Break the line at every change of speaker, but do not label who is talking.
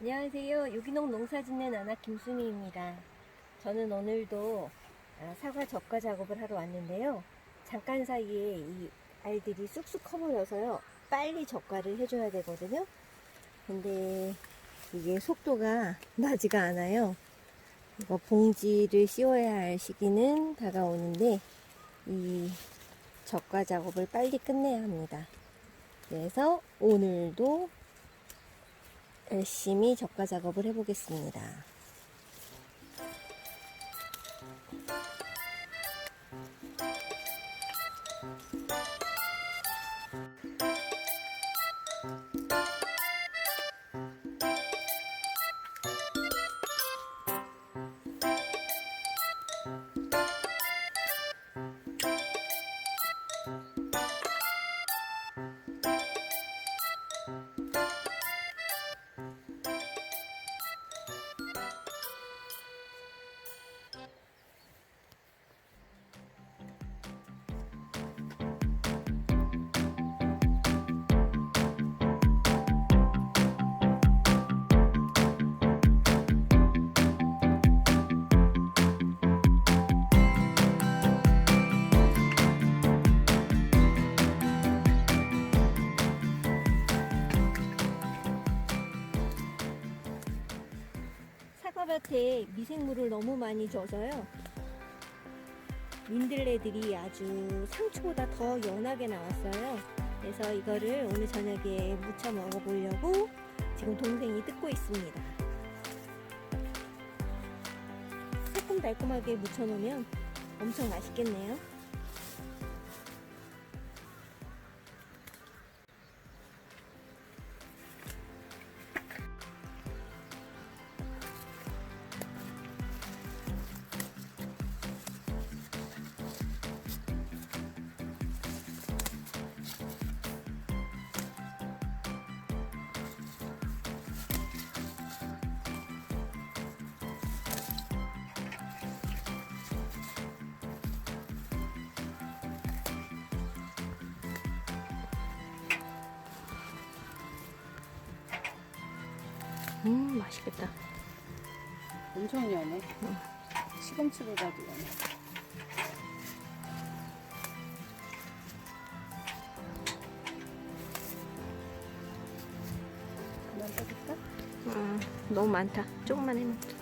안녕하세요. 유기농 농사 짓는 아나 김수미입니다. 저는 오늘도 아, 사과 적과 작업을 하러 왔는데요. 잠깐 사이에 이 알들이 쑥쑥 커버려서요. 빨리 적과를 해줘야 되거든요. 근데 이게 속도가 나지가 않아요. 이거 봉지를 씌워야 할 시기는 다가오는데 이 적과 작업을 빨리 끝내야 합니다. 그래서 오늘도 열심히 적과 작업을 해보겠습니다. 사과밭에 미생물을 너무 많이 줘서요. 민들레들이 아주 상추보다 더 연하게 나왔어요. 그래서 이거를 오늘 저녁에 무쳐 먹어보려고 지금 동생이 뜯고 있습니다. 새콤달콤하게 무쳐 놓으면 엄청 맛있겠네요. 음, 맛있겠다.
엄청 연해. 시금치보다도 연해. 그만 떠줄까?
음, 너무 많다. 조금만 해놓자.